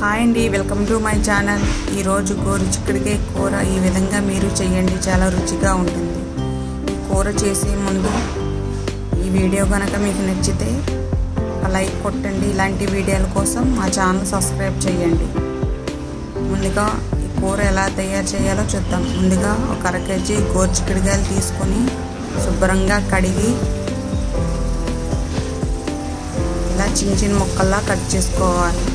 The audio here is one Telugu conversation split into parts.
హాయ్ అండి వెల్కమ్ టు మై ఛానల్. ఈరోజు గోరు చిక్కడికే కూర ఈ విధంగా మీరు చేయండి చాలా రుచిగా ఉంటుంది. కూర చేసే ముందు ఈ వీడియో కనుక మీకు నచ్చితే లైక్ కొట్టండి. ఇలాంటి వీడియోల కోసం మా ఛానల్ సబ్స్క్రైబ్ చేయండి. ముందుగా ఈ కూర ఎలా తయారు చేయాలో చూద్దాం. ముందుగా ఒక అర కేజీ గోరు చిక్కడికాయలు తీసుకొని శుభ్రంగా కడిగి ఇలా చిన్న చిన్న ముక్కల్లా కట్ చేసుకోవాలి.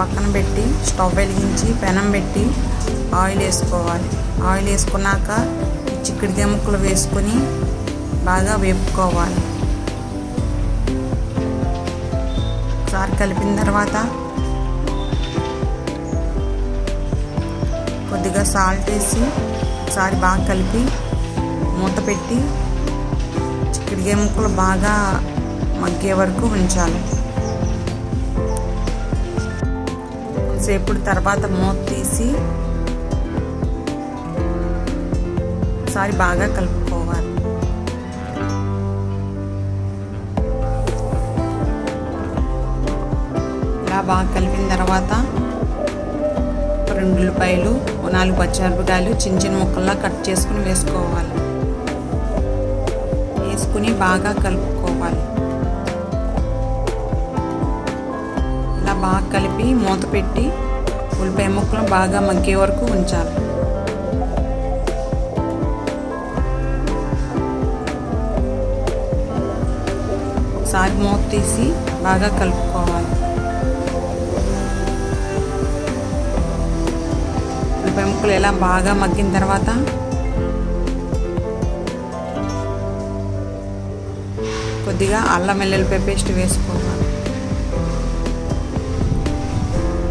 పక్కన పెట్టి స్టవ్ వెలిగించి పెనం పెట్టి ఆయిల్ వేసుకోవాలి. ఆయిల్ వేసుకున్నాక ఈ ముక్కలు వేసుకొని బాగా వేపుకోవాలి. ఒకసారి కలిపిన తర్వాత కొద్దిగా సాల్ట్ వేసి ఒకసారి బాగా కలిపి మూత పెట్టి చిక్కుడుకాయ ముక్కలు బాగా మగ్గే వరకు ఉంచాలి. సేపుడు తర్వాత మూత తీసి ఒకసారి బాగా కలుపుకోవాలి. ఇలా బాగా కలిపిన తర్వాత రెండు ఉల్లిపాయలు నాలుగు పచ్చిమిరపకాయలు చిన్న చిన్న ముక్కల్లా కట్ చేసుకుని వేసుకోవాలి. వేసుకుని బాగా కలుపుకోవాలి. బాగా కలిపి మూత పెట్టి ఉల్లిపాయ ముక్కలు బాగా మగ్గే వరకు ఉంచాలి. ఒకసారి మూత తీసి బాగా కలుపుకోవాలి. ఉల్లిపాయ ముక్కలు ఇలా బాగా మగ్గిన తర్వాత కొద్దిగా అల్లం వెల్లుల్లిపాయ పేస్ట్ వేసుకోవాలి.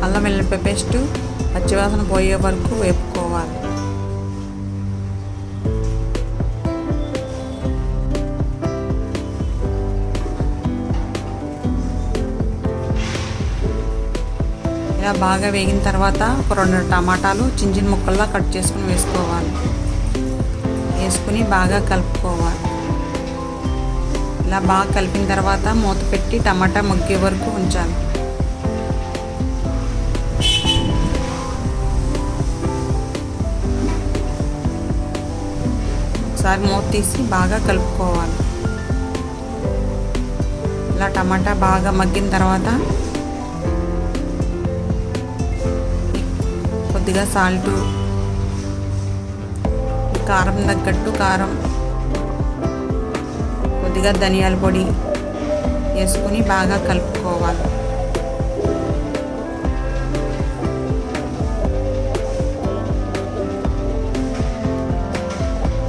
అల్లం వెల్లుల్లిపాయ పేస్ట్ పచ్చివాసన పోయే వరకు వేపుకోవాలి. ఇలా బాగా వేగిన తర్వాత ఒక రెండు టమాటాలు చిన్న చిన్న ముక్కల్లా కట్ చేసుకుని వేసుకోవాలి. వేసుకుని బాగా కలుపుకోవాలి. ఇలా బాగా కలిపిన తర్వాత మూత పెట్టి టమాటా మగ్గే వరకు ఉంచాలి. ఒకసారి మూత తీసి బాగా కలుపుకోవాలి. ఇలా టమాటా బాగా మగ్గిన తర్వాత కొద్దిగా సాల్టు కారం తగ్గట్టు కారం కొద్దిగా ధనియాల పొడి వేసుకుని బాగా కలుపుకోవాలి.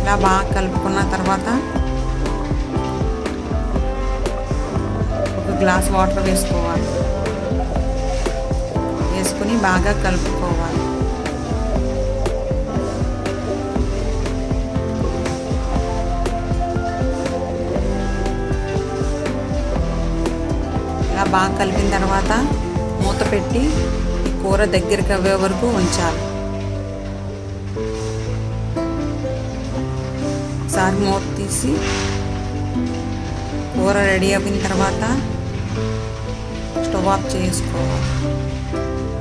ఇలా బాగా కలుపుకున్న తర్వాత ఒక గ్లాస్ వాటర్ వేసుకోవాలి. వేసుకుని బాగా కలుపుకోవాలి. ఇలా బాగా కలిపిన తర్వాత మూత పెట్టి ఈ కూర దగ్గరికి అవ్వే వరకు ఉంచాలి. ఒకసారి మూత తీసి కూర రెడీ అయిన తర్వాత స్టవ్ ఆఫ్ చేసుకోవాలి.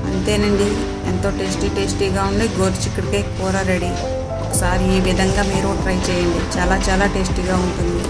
అంతేనండి ఎంతో టేస్టీ టేస్టీగా ఉండే గోరు చిక్కుడుకాయ కూర రెడీ. ఒకసారి ఈ విధంగా మీరు ట్రై చేయండి. చాలా చాలా టేస్టీగా ఉంటుంది.